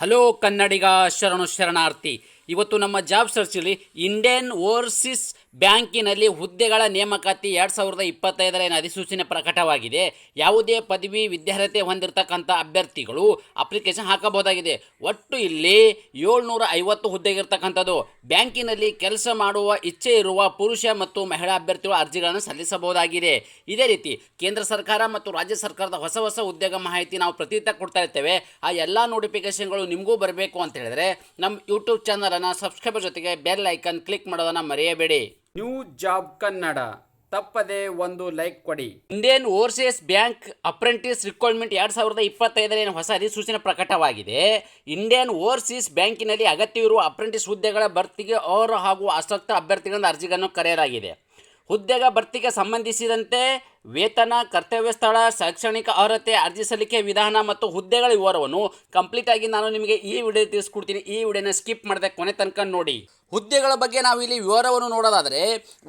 Hello ಕನ್ನಡಿಗ ಶರಣು ಶರಣಾರ್ಥಿ. ಇವತ್ತು ನಮ್ಮ ಜಾಬ್ ಸರ್ಚಲ್ಲಿ ಇಂಡಿಯನ್ ಓವರ್ಸೀಸ್ ಬ್ಯಾಂಕಿನಲ್ಲಿ ಹುದ್ದೆಗಳ ನೇಮಕಾತಿ ಎರಡು ಸಾವಿರದ ಇಪ್ಪತ್ತೈದರ ಏನು ಅಧಿಸೂಚನೆ ಪ್ರಕಟವಾಗಿದೆ. ಯಾವುದೇ ಪದವಿ ವಿದ್ಯಾರ್ಹತೆ ಹೊಂದಿರತಕ್ಕಂಥ ಅಭ್ಯರ್ಥಿಗಳು ಅಪ್ಲಿಕೇಶನ್ ಹಾಕಬಹುದಾಗಿದೆ. ಒಟ್ಟು ಇಲ್ಲಿ ಏಳ್ನೂರ ಐವತ್ತು ಹುದ್ದೆಗಿರ್ತಕ್ಕಂಥದ್ದು ಬ್ಯಾಂಕಿನಲ್ಲಿ ಕೆಲಸ ಮಾಡುವ ಇಚ್ಛೆ ಇರುವ ಪುರುಷ ಮತ್ತು ಮಹಿಳಾ ಅಭ್ಯರ್ಥಿಗಳು ಅರ್ಜಿಗಳನ್ನು ಸಲ್ಲಿಸಬಹುದಾಗಿದೆ. ಇದೇ ರೀತಿ ಕೇಂದ್ರ ಸರ್ಕಾರ ಮತ್ತು ರಾಜ್ಯ ಸರ್ಕಾರದ ಹೊಸ ಹೊಸ ಉದ್ಯೋಗ ಮಾಹಿತಿ ನಾವು ಪ್ರತಿನಿತ್ಯ ಕೊಡ್ತಾ ಇರ್ತೇವೆ. ಆ ಎಲ್ಲ ನೋಟಿಫಿಕೇಶನ್ಗಳು ನಿಮಗೂ ಬರಬೇಕು ಅಂತ ಹೇಳಿದ್ರೆ ನಮ್ಮ ಯೂಟ್ಯೂಬ್ ಚಾನಲನ್ನು ಸಬ್ಸ್ಕ್ರೈಬರ್ ಜೊತೆಗೆ ಬೆಲ್ ಐಕನ್ ಕ್ಲಿಕ್ ಮಾಡೋದನ್ನು ಮರೆಯಬೇಡಿ. ನ್ಯೂ ಜಾಬ್ ಕನ್ನಡ ತಪ್ಪದೆ ಒಂದು ಲೈಕ್ ಕೊಡಿ. Indian Overseas Bank apprentice requirement ಎರಡು ಸಾವಿರದ ಇಪ್ಪತ್ತೈದರ ಏನು ಹೊಸ ಅಧಿಸೂಚನೆ ಪ್ರಕಟವಾಗಿದೆ. ಇಂಡಿಯನ್ ಓವರ್ಸೀಸ್ ಬ್ಯಾಂಕಿನಲ್ಲಿ ಅಗತ್ಯವಿರುವ ಅಪ್ರೆಂಟಿಸ್ ಹುದ್ದೆಗಳ ಭರ್ತಿಗೆ ಅವರು ಹಾಗೂ ಅಸಕ್ತ ಅಭ್ಯರ್ಥಿಗಳ ಅರ್ಜಿಗಳನ್ನು ಕರೆಯಲಾಗಿದೆ. ಹುದ್ದೆಗಳ ಭರ್ತಿಗೆ ಸಂಬಂಧಿಸಿದಂತೆ ವೇತನ, ಕರ್ತವ್ಯ ಸ್ಥಳ, ಶೈಕ್ಷಣಿಕ ಅರ್ಹತೆ ಅರ್ಜಿ ಸಲ್ಲಿಕೆ ವಿಧಾನ ಮತ್ತು ಹುದ್ದೆಗಳ ವಿವರವನ್ನು ಕಂಪ್ಲೀಟ್ ಆಗಿ ನಾನು ನಿಮಗೆ ಈ ವಿಡಿಯೋ ತಿಳಿಸ್ಕೊಡ್ತೀನಿ. ಈ ವಿಡಿಯೋನ ಸ್ಕಿಪ್ ಮಾಡದೆ ಕೊನೆ ತನಕ ನೋಡಿ. ಹುದ್ದೆಗಳ ಬಗ್ಗೆ ನಾವು ಇಲ್ಲಿ ವಿವರವನ್ನು ನೋಡೋದಾದರೆ,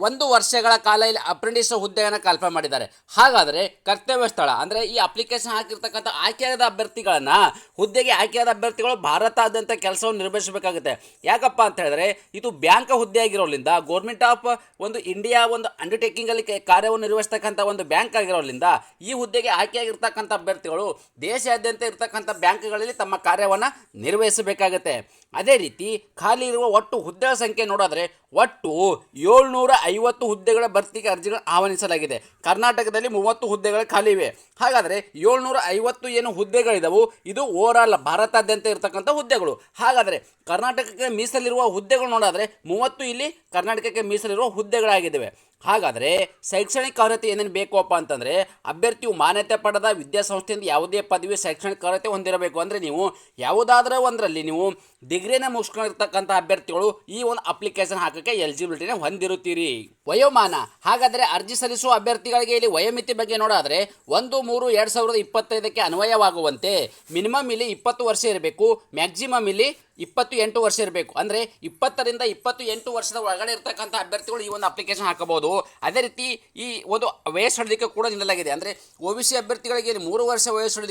ಒಂದು ವರ್ಷಗಳ ಕಾಲ ಇಲ್ಲಿ ಅಪ್ರೆಂಟಿಸ್ ಹುದ್ದೆಯನ್ನು ಕಲ್ಪನೆ ಮಾಡಿದ್ದಾರೆ. ಹಾಗಾದರೆ ಕರ್ತವ್ಯ ಸ್ಥಳ, ಅಂದರೆ ಈ ಅಪ್ಲಿಕೇಶನ್ ಹಾಕಿರ್ತಕ್ಕಂಥ ಆಯ್ಕೆಯಾದ ಅಭ್ಯರ್ಥಿಗಳನ್ನು ಹುದ್ದೆಗೆ ಆಯ್ಕೆಯಾದ ಅಭ್ಯರ್ಥಿಗಳು ಭಾರತಾದ್ಯಂತ ಕೆಲಸವನ್ನು ನಿರ್ವಹಿಸಬೇಕಾಗುತ್ತೆ. ಯಾಕಪ್ಪ ಅಂತ ಹೇಳಿದ್ರೆ, ಇದು ಬ್ಯಾಂಕ್ ಹುದ್ದೆ ಆಗಿರೋದ್ರಿಂದ ಗೌರ್ಮೆಂಟ್ ಆಫ್ ಒಂದು ಇಂಡಿಯಾ ಒಂದು ಅಂಡರ್ಟೇಕಿಂಗಲ್ಲಿ ಕಾರ್ಯವನ್ನು ನಿರ್ವಹಿಸ್ತಕ್ಕಂಥ ಒಂದು ಬ್ಯಾಂಕ್ ಆಗಿರೋದ್ರಿಂದ ಈ ಹುದ್ದೆಗೆ ಆಯ್ಕೆಯಾಗಿರ್ತಕ್ಕಂಥ ಅಭ್ಯರ್ಥಿಗಳು ದೇಶಾದ್ಯಂತ ಇರತಕ್ಕಂಥ ಬ್ಯಾಂಕ್ಗಳಲ್ಲಿ ತಮ್ಮ ಕಾರ್ಯವನ್ನು ನಿರ್ವಹಿಸಬೇಕಾಗತ್ತೆ. ಅದೇ ರೀತಿ ಖಾಲಿ ಇರುವ ಒಟ್ಟು ಹುದ್ದೆಗಳ ಸಂಖ್ಯೆ ನೋಡಿದ್ರೆ ಒಟ್ಟು ಏಳ್ನೂರ ಐವತ್ತು ಹುದ್ದೆಗಳ ಭರ್ತಿಗೆ ಅರ್ಜಿಗಳನ್ನು ಆಹ್ವಾನಿಸಲಾಗಿದೆ. ಕರ್ನಾಟಕದಲ್ಲಿ ಮೂವತ್ತು ಹುದ್ದೆಗಳು ಖಾಲಿ ಇವೆ. ಹಾಗಾದರೆ ಏಳ್ನೂರ ಐವತ್ತು ಏನು ಹುದ್ದೆಗಳಿದವು? ಇದು ಓವರಾಲ್ ಭಾರತಾದ್ಯಂತ ಇರತಕ್ಕಂಥ ಹುದ್ದೆಗಳು. ಹಾಗಾದರೆ ಕರ್ನಾಟಕಕ್ಕೆ ಮೀಸಲಿರುವ ಹುದ್ದೆಗಳು ನೋಡಿದ್ರೆ ಮೂವತ್ತು ಇಲ್ಲಿ ಕರ್ನಾಟಕಕ್ಕೆ ಮೀಸಲಿರುವ ಹುದ್ದೆಗಳಾಗಿದ್ದಾವೆ. ಹಾಗಾದರೆ ಶೈಕ್ಷಣಿಕ ಅರ್ಹತೆ ಏನೇನು ಬೇಕಪ್ಪ ಅಂತಂದರೆ ಅಭ್ಯರ್ಥಿಯು ಮಾನ್ಯತೆ ಪಡೆದ ವಿದ್ಯಾಸಂಸ್ಥೆಯಿಂದ ಯಾವುದೇ ಪದವಿ ಶೈಕ್ಷಣಿಕ ಅರ್ಹತೆ ಹೊಂದಿರಬೇಕು. ಅಂದರೆ ನೀವು ಯಾವುದಾದ್ರೂ ಒಂದರಲ್ಲಿ ನೀವು ಡಿಗ್ರಿನ ಮುಗಿಸ್ಕೊಂಡಿರ್ತಕ್ಕಂಥ ಅಭ್ಯರ್ಥಿಗಳು ಈ ಒಂದು ಅಪ್ಲಿಕೇಶನ್ ಹಾಕೋಕ್ಕೆ ಎಲಿಜಿಬಿಲಿಟಿನ ಹೊಂದಿರುತ್ತೀರಿ. ವಯೋಮಾನ. ಹಾಗಾದರೆ ಅರ್ಜಿ ಸಲ್ಲಿಸುವ ಅಭ್ಯರ್ಥಿಗಳಿಗೆ ಇಲ್ಲಿ ವಯೋಮಿತಿ ಬಗ್ಗೆ ನೋಡಾದರೆ ಒಂದು, ಮೂರು, ಎರಡು ಸಾವಿರದ ಇಪ್ಪತ್ತೈದಕ್ಕೆ ಅನ್ವಯವಾಗುವಂತೆ ಮಿನಿಮಮ್ ಇಲ್ಲಿ ಇಪ್ಪತ್ತು ವರ್ಷ ಇರಬೇಕು, ಮ್ಯಾಕ್ಸಿಮಮ್ ಇಲ್ಲಿ ಇಪ್ಪತ್ತು ಎಂಟು ವರ್ಷ ಇರಬೇಕು. ಅಂದರೆ ಇಪ್ಪತ್ತರಿಂದ ಇಪ್ಪತ್ತು ಎಂಟು ವರ್ಷದ ಒಳಗಡೆ ಇರತಕ್ಕಂಥ ಅಭ್ಯರ್ಥಿಗಳು ಈ ಒಂದು ಅಪ್ಲಿಕೇಶನ್ ಹಾಕಬಹುದು. ಅದೇ ರೀತಿ ಈ ಒಂದು ವಯಸ್ಸು ಕೂಡ ನೀಡಲಾಗಿದೆ. ಅಂದರೆ ಒ ಬಿ ಸಿ ಅಭ್ಯರ್ಥಿಗಳಿಗೆ ಇಲ್ಲಿ ಮೂರು ವರ್ಷ ವಯಸ್ಸು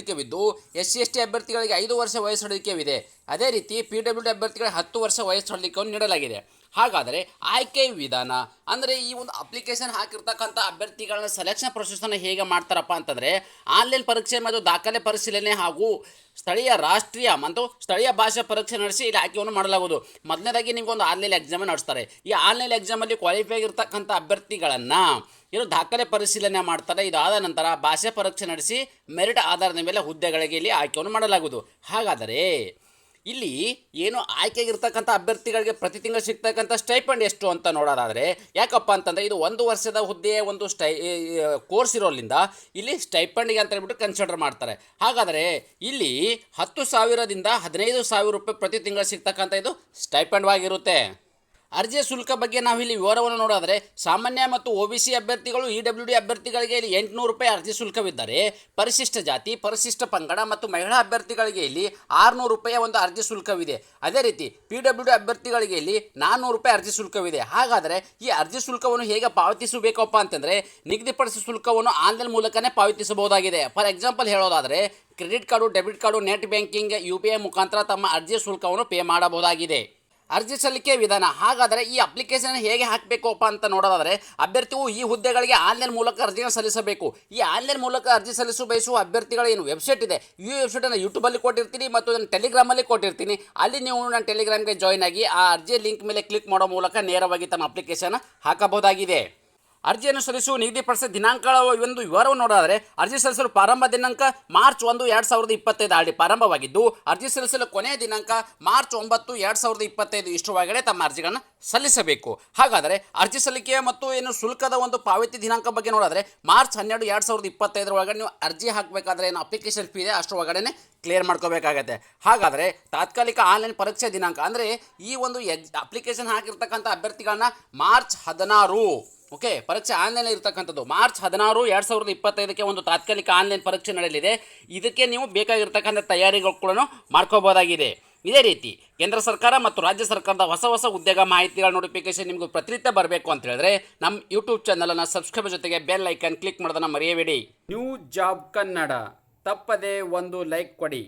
ಎಸ್ ಸಿ ಎಸ್ ಟಿ ಅಭ್ಯರ್ಥಿಗಳಿಗೆ ಐದು ವರ್ಷ ವಯಸ್ಸು ಇದೆ. ಅದೇ ರೀತಿ ಪಿ ಡಬ್ಲ್ಯೂ ಡಿ ಅಭ್ಯರ್ಥಿಗಳಿಗೆ ಹತ್ತು ವರ್ಷ ವಯಸ್ಸು ನೀಡಲಾಗಿದೆ. ಹಾಗಾದರೆ ಆಯ್ಕೆ ವಿಧಾನ, ಅಂದರೆ ಈ ಒಂದು ಅಪ್ಲಿಕೇಶನ್ ಹಾಕಿರ್ತಕ್ಕಂಥ ಅಭ್ಯರ್ಥಿಗಳನ್ನ ಸೆಲೆಕ್ಷನ್ ಪ್ರೊಸೆಸನ್ನು ಹೇಗೆ ಮಾಡ್ತಾರಪ್ಪ ಅಂತಂದರೆ ಆನ್ಲೈನ್ ಪರೀಕ್ಷೆ ಮತ್ತು ದಾಖಲೆ ಪರಿಶೀಲನೆ ಹಾಗೂ ಸ್ಥಳೀಯ ರಾಷ್ಟ್ರೀಯ ಮತ್ತು ಸ್ಥಳೀಯ ಭಾಷಾ ಪರೀಕ್ಷೆ ನಡೆಸಿ ಇಲ್ಲಿ ಆಯ್ಕೆಯನ್ನು ಮಾಡಲಾಗುವುದು. ಮೊದಲನೇದಾಗಿ ಒಂದು ಆನ್ಲೈನ್ ಎಕ್ಸಾಮ್ ನಡೆಸ್ತಾರೆ. ಈ ಆನ್ಲೈನ್ ಎಕ್ಸಾಮಲ್ಲಿ ಕ್ವಾಲಿಫೈ ಆಗಿರ್ತಕ್ಕಂಥ ಅಭ್ಯರ್ಥಿಗಳನ್ನು ಏನು ದಾಖಲೆ ಪರಿಶೀಲನೆ ಮಾಡ್ತಾರೆ. ಇದಾದ ನಂತರ ಭಾಷೆ ಪರೀಕ್ಷೆ ನಡೆಸಿ ಮೆರಿಟ್ ಆಧಾರದ ಮೇಲೆ ಹುದ್ದೆಗಳಿಗೆ ಇಲ್ಲಿ ಆಯ್ಕೆಯನ್ನು ಮಾಡಲಾಗುವುದು. ಹಾಗಾದರೆ ಇಲ್ಲಿ ಏನು ಆಯ್ಕೆಗಿರ್ತಕ್ಕಂಥ ಅಭ್ಯರ್ಥಿಗಳಿಗೆ ಪ್ರತಿ ತಿಂಗಳು ಸಿಗ್ತಕ್ಕಂಥ ಸ್ಟೈಪಂಡ್ ಎಷ್ಟು ಅಂತ ನೋಡೋದಾದರೆ, ಯಾಕಪ್ಪ ಅಂತಂದರೆ ಇದು ಒಂದು ವರ್ಷದ ಹುದ್ದೆಯ ಒಂದು ಸ್ಟೈ ಕೋರ್ಸ್ ಇರೋದ್ರಿಂದ ಇಲ್ಲಿ ಸ್ಟೈಪಂಡಿಗೆ ಅಂತ ಹೇಳ್ಬಿಟ್ಟು ಕನ್ಸಿಡರ್ ಮಾಡ್ತಾರೆ. ಹಾಗಾದರೆ ಇಲ್ಲಿ ಹತ್ತು ಸಾವಿರದಿಂದ ಹದಿನೈದು ಸಾವಿರ ರೂಪಾಯಿ ಪ್ರತಿ ತಿಂಗಳು ಸಿಗ್ತಕ್ಕಂಥ ಇದು ಸ್ಟೈಪಂಡ್ವಾಗಿರುತ್ತೆ ಅರ್ಜಿಯ ಶುಲ್ಕ ಬಗ್ಗೆ ನಾವು ಇಲ್ಲಿ ವಿವರವನ್ನು ನೋಡೋದಾದರೆ, ಸಾಮಾನ್ಯ ಮತ್ತು ಒ ಬಿ ಸಿ ಅಭ್ಯರ್ಥಿಗಳು ಇ ಡಬ್ಲ್ಯೂ ಡಿ ಅಭ್ಯರ್ಥಿಗಳಿಗೆ ಇಲ್ಲಿ ಎಂಟುನೂರು ರೂಪಾಯಿ ಅರ್ಜಿ ಶುಲ್ಕವಿದ್ದರೆ, ಪರಿಶಿಷ್ಟ ಜಾತಿ, ಪರಿಶಿಷ್ಟ ಪಂಗಡ ಮತ್ತು ಮಹಿಳಾ ಅಭ್ಯರ್ಥಿಗಳಿಗೆ ಇಲ್ಲಿ ಆರುನೂರು ರೂಪಾಯಿ ಒಂದು ಅರ್ಜಿ ಶುಲ್ಕವಿದೆ. ಅದೇ ರೀತಿ ಪಿ ಡಬ್ಲ್ಯೂ ಡಿ ಅಭ್ಯರ್ಥಿಗಳಿಗೆ ಇಲ್ಲಿ ನಾನ್ನೂರು ರೂಪಾಯಿ ಅರ್ಜಿ ಶುಲ್ಕವಿದೆ. ಹಾಗಾದರೆ ಈ ಅರ್ಜಿ ಶುಲ್ಕವನ್ನು ಹೇಗೆ ಪಾವತಿಸಬೇಕಪ್ಪ ಅಂತಂದರೆ ನಿಗದಿಪಡಿಸಿದ ಶುಲ್ಕವನ್ನು ಆನ್ಲೈನ್ ಮೂಲಕನೇ ಪಾವತಿಸಬಹುದಾಗಿದೆ. ಫಾರ್ ಎಕ್ಸಾಂಪಲ್ ಹೇಳೋದಾದರೆ, credit card, debit card, net banking, U P I ಮುಖಾಂತರ ತಮ್ಮ ಅರ್ಜಿ ಶುಲ್ಕವನ್ನು ಪೇ ಮಾಡಬಹುದಾಗಿದೆ. ಅರ್ಜಿ ಸಲ್ಲಿಕೆ ವಿಧಾನ. ಹಾಗಾದರೆ ಈ ಅಪ್ಲಿಕೇಶನ್ ಹೇಗೆ ಹಾಕಬೇಕಪ್ಪ ಅಂತ ನೋಡೋದಾದರೆ, ಅಭ್ಯರ್ಥಿಯು ಈ ಹುದ್ದೆಗಳಿಗೆ ಆನ್ಲೈನ್ ಮೂಲಕ ಅರ್ಜಿಯನ್ನು ಸಲ್ಲಿಸಬೇಕು. ಈ ಆನ್ಲೈನ್ ಮೂಲಕ ಅರ್ಜಿ ಸಲ್ಲಿಸಲು ಬಯಸುವ ಅಭ್ಯರ್ಥಿಗಳ ಏನು ವೆಬ್ಸೈಟ್ ಇದೆ? ಈ ವೆಬ್ಸೈಟನ್ನು ಯೂಟ್ಯೂಬಲ್ಲಿ ಕೊಟ್ಟಿರ್ತೀನಿ ಮತ್ತು ನಾನು ಟೆಲಿಗ್ರಾಮಲ್ಲಿ ಕೊಟ್ಟಿರ್ತೀನಿ. ಅಲ್ಲಿ ನೀವು ನನ್ನ ಟೆಲಿಗ್ರಾಮ್ಗೆ ಜಾಯ್ನ್ ಆಗಿ ಆ ಅರ್ಜಿ ಲಿಂಕ್ ಮೇಲೆ ಕ್ಲಿಕ್ ಮಾಡೋ ಮೂಲಕ ನೇರವಾಗಿ ತಮ್ಮ ಅಪ್ಲಿಕೇಶನ್ ಹಾಕಬಹುದಾಗಿದೆ. ಅರ್ಜಿಯನ್ನು ಸಲ್ಲಿಸುವ ನಿಗದಿಪಡಿಸಿದ ದಿನಾಂಕಗಳ ಒಂದು ವಿವರವನ್ನು ನೋಡೋದಾದರೆ ಅರ್ಜಿ ಸಲ್ಲಿಸಲು ಪ್ರಾರಂಭ ದಿನಾಂಕ ಮಾರ್ಚ್ ಒಂದು, ಎರಡು ಸಾವಿರದ ಇಪ್ಪತ್ತೈದು ಆಡಿ ಪ್ರಾರಂಭವಾಗಿದ್ದು, ಅರ್ಜಿ ಸಲ್ಲಿಸಲು ಕೊನೆಯ ದಿನಾಂಕ ಮಾರ್ಚ್ ಒಂಬತ್ತು, ಎರಡು ಸಾವಿರದ ಇಪ್ಪತ್ತೈದು ಇಷ್ಟರೊಳಗಡೆ ತಮ್ಮ ಅರ್ಜಿಗಳನ್ನು ಸಲ್ಲಿಸಬೇಕು. ಹಾಗಾದರೆ ಅರ್ಜಿ ಸಲ್ಲಿಕೆ ಮತ್ತು ಏನು ಶುಲ್ಕದ ಒಂದು ಪಾವತಿ ದಿನಾಂಕ ಬಗ್ಗೆ ನೋಡಿದ್ರೆ ಮಾರ್ಚ್ ಹನ್ನೆರಡು, ಎರಡು ಸಾವಿರದ ಇಪ್ಪತ್ತೈದರ ಒಳಗಡೆ ನೀವು ಅರ್ಜಿ ಹಾಕಬೇಕಾದ್ರೆ ಏನು ಅಪ್ಲಿಕೇಶನ್ ಫೀ ಇದೆ ಅಷ್ಟರ ಒಳಗಡೆ ಕ್ಲಿಯರ್ ಮಾಡ್ಕೋಬೇಕಾಗತ್ತೆ. ಹಾಗಾದರೆ ತಾತ್ಕಾಲಿಕ ಆನ್ಲೈನ್ ಪರೀಕ್ಷೆ ದಿನಾಂಕ, ಅಂದರೆ ಈ ಒಂದು ಎಕ್ಸ್ ಅಪ್ಲಿಕೇಶನ್ ಹಾಕಿರ್ತಕ್ಕಂಥ ಅಭ್ಯರ್ಥಿಗಳನ್ನ ಮಾರ್ಚ್ ಹದಿನಾರು. ಓಕೆ, ಪರೀಕ್ಷೆ ಆನ್ಲೈನ್ ಇರ್ತಕ್ಕಂಥದ್ದು. ಮಾರ್ಚ್ ಹದಿನಾರು, ಎರಡು ಸಾವಿರದ ಇಪ್ಪತ್ತೈದಕ್ಕೆ ಒಂದು ತಾತ್ಕಾಲಿಕ ಆನ್ಲೈನ್ ಪರೀಕ್ಷೆ ನಡೆಯಲಿದೆ. ಇದಕ್ಕೆ ನೀವು ಬೇಕಾಗಿರ್ತಕ್ಕಂಥ ತಯಾರಿಗಳು ಕೂಡ ಮಾಡ್ಕೋಬೋದಾಗಿದೆ ಇದೇ ರೀತಿ, ಕೇಂದ್ರ ಸರ್ಕಾರ ಮತ್ತು ರಾಜ್ಯ ಸರ್ಕಾರದ ಹೊಸ ಹೊಸ ಉದ್ಯೋಗ ಮಾಹಿತಿಗಳ ನೋಟಿಫಿಕೇಶನ್ ನಿಮಗೆ ಪ್ರತಿನಿತ್ಯ ಬರಬೇಕು ಅಂತ ಹೇಳಿದ್ರೆ, ನಮ್ಮ ಯೂಟ್ಯೂಬ್ ಚಾನಲನ್ನು ಸಬ್ಸ್ಕ್ರೈಬ್ ಜೊತೆಗೆ ಬೆಲ್ ಐಕನ್ ಕ್ಲಿಕ್ ಮಾಡೋದನ್ನು ಮರೆಯಬೇಡಿ. ನ್ಯೂ ಜಾಬ್ ಕನ್ನಡ ತಪ್ಪದೆ ಒಂದು ಲೈಕ್ ಕೊಡಿ.